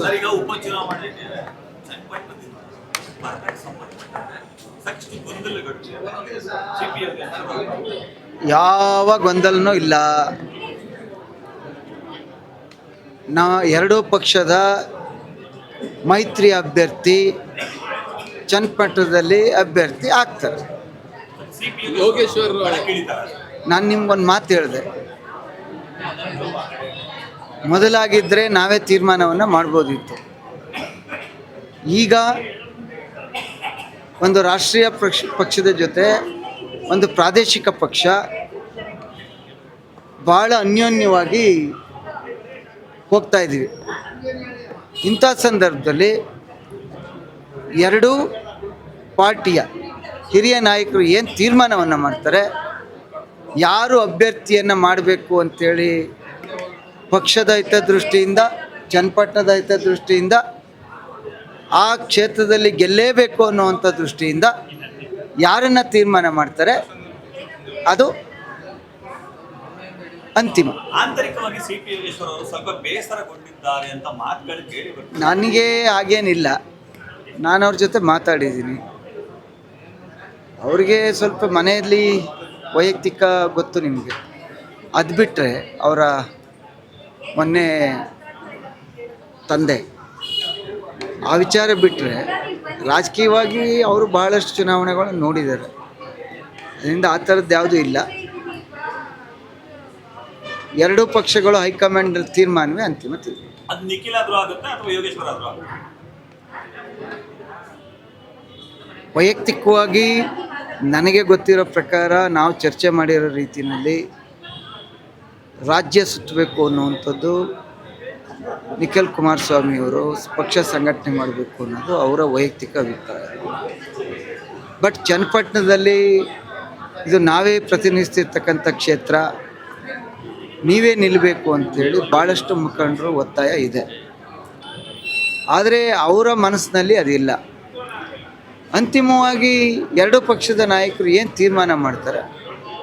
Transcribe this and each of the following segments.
Sir ಈಗ ಸಾಕಷ್ಟು ಗೊಂದಲಗಳು ಸಿಪಿಎಂಗೆ ಯಾವ ಗೊಂದಲನೂ ಇಲ್ಲ. ನಾ ಎರಡೂ ಪಕ್ಷದ ಮೈತ್ರಿ ಅಭ್ಯರ್ಥಿ ಚನ್ನಪಟ್ಟಣದಲ್ಲಿ ಅಭ್ಯರ್ಥಿ ಆಗ್ತಾರೆ. ಯೋಗೇಶ್ವರ್ ನಾನು ನಿಮ್ಗೊಂದು ಮಾತು ಹೇಳಿದೆ. ಮೊದಲಾಗಿದ್ದರೆ ನಾವೇ ತೀರ್ಮಾನವನ್ನು ಮಾಡ್ಬೋದಿತ್ತು. ಈಗ ಒಂದು ರಾಷ್ಟ್ರೀಯ ಪಕ್ಷ, ಪಕ್ಷದ ಜೊತೆ ಒಂದು ಪ್ರಾದೇಶಿಕ ಪಕ್ಷ ಭಾಳ ಅನ್ಯೋನ್ಯವಾಗಿ ಹೋಗ್ತಾ ಇದ್ದೀವಿ. ಇಂಥ ಸಂದರ್ಭದಲ್ಲಿ ಎರಡೂ ಪಾರ್ಟಿಯ ಹಿರಿಯ ನಾಯಕರು ಏನು ತೀರ್ಮಾನವನ್ನು ಮಾಡ್ತಾರೆ, ಯಾರು ಅಭ್ಯರ್ಥಿಯನ್ನು ಮಾಡಬೇಕು ಅಂಥೇಳಿ ಪಕ್ಷದ ಹಿತದೃಷ್ಟಿಯಿಂದ ಚನ್ನಪಟ್ಟಣದ ಹಿತದೃಷ್ಟಿಯಿಂದ ಆ ಕ್ಷೇತ್ರದಲ್ಲಿ ಗೆಲ್ಲೇಬೇಕು ಅನ್ನುವಂಥ ದೃಷ್ಟಿಯಿಂದ ಯಾರನ್ನು ತೀರ್ಮಾನ ಮಾಡ್ತಾರೆ ಅದು ಅಂತಿಮ. ಆಂತರಿಕವಾಗಿ ಸಿಪಿ ಯೋಗೇಶ್ವರ್ ಅವರು ಸ್ವಲ್ಪ ಬೇಸರಗೊಂಡಿದ್ದಾರೆ ಅಂತ ಮಾತುಗಳು ಕೇಳಿ ನನಗೆ ಹಾಗೇನಿಲ್ಲ. ನಾನು ಅವ್ರ ಜೊತೆ ಮಾತಾಡಿದ್ದೀನಿ. ಅವ್ರಿಗೆ ಸ್ವಲ್ಪ ಮನೆಯಲ್ಲಿ ವೈಯಕ್ತಿಕ ಗೊತ್ತು ನಿಮಗೆ. ಅದು ಬಿಟ್ಟರೆ ಅವರ ಮೊನ್ನೆ ತಂದೆ. ಆ ವಿಚಾರ ಬಿಟ್ಟರೆ ರಾಜಕೀಯವಾಗಿ ಅವರು ಬಹಳಷ್ಟು ಚುನಾವಣೆಗಳನ್ನು ನೋಡಿದ್ದಾರೆ. ಅದರಿಂದ ಆ ಥರದ್ದು ಯಾವುದೂ ಇಲ್ಲ. ಎರಡೂ ಪಕ್ಷಗಳು ಹೈಕಮಾಂಡ್ ತೀರ್ಮಾನವೇ ಅಂತಿಮ ತೀರ್ಮಾನ ವೈಯಕ್ತಿಕವಾಗಿ ನನಗೆ ಗೊತ್ತಿರೋ ಪ್ರಕಾರ ನಾವು ಚರ್ಚೆ ಮಾಡಿರೋ ರೀತಿಯಲ್ಲಿ ರಾಜ್ಯ ಸುತ್ತಬೇಕು ಅನ್ನುವಂಥದ್ದು ನಿಖಿಲ್ ಕುಮಾರಸ್ವಾಮಿಯವರು ಪಕ್ಷ ಸಂಘಟನೆ ಮಾಡಬೇಕು ಅನ್ನೋದು ಅವರ ವೈಯಕ್ತಿಕ ಅಭಿಪ್ರಾಯ. ಬಟ್ ಚನ್ನಪಟ್ಟಣದಲ್ಲಿ ಇದು ನಾವೇ ಪ್ರತಿನಿಧಿಸ್ತಿರ್ತಕ್ಕಂಥ ಕ್ಷೇತ್ರ, ನೀವೇ ನಿಲ್ಲಬೇಕು ಅಂತೇಳಿ ಭಾಳಷ್ಟು ಮುಖಂಡರು ಒತ್ತಾಯ ಇದೆ. ಆದರೆ ಅವರ ಮನಸ್ಸಿನಲ್ಲಿ ಅದಿಲ್ಲ. ಅಂತಿಮವಾಗಿ ಎರಡೂ ಪಕ್ಷದ ನಾಯಕರು ಏನು ತೀರ್ಮಾನ ಮಾಡ್ತಾರೆ?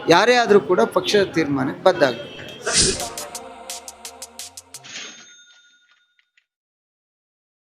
ಯಾರೇ ಆದರೂ ಕೂಡ ಪಕ್ಷದ ತೀರ್ಮಾನಕ್ಕೆ ಬದ್ಧ Let's go.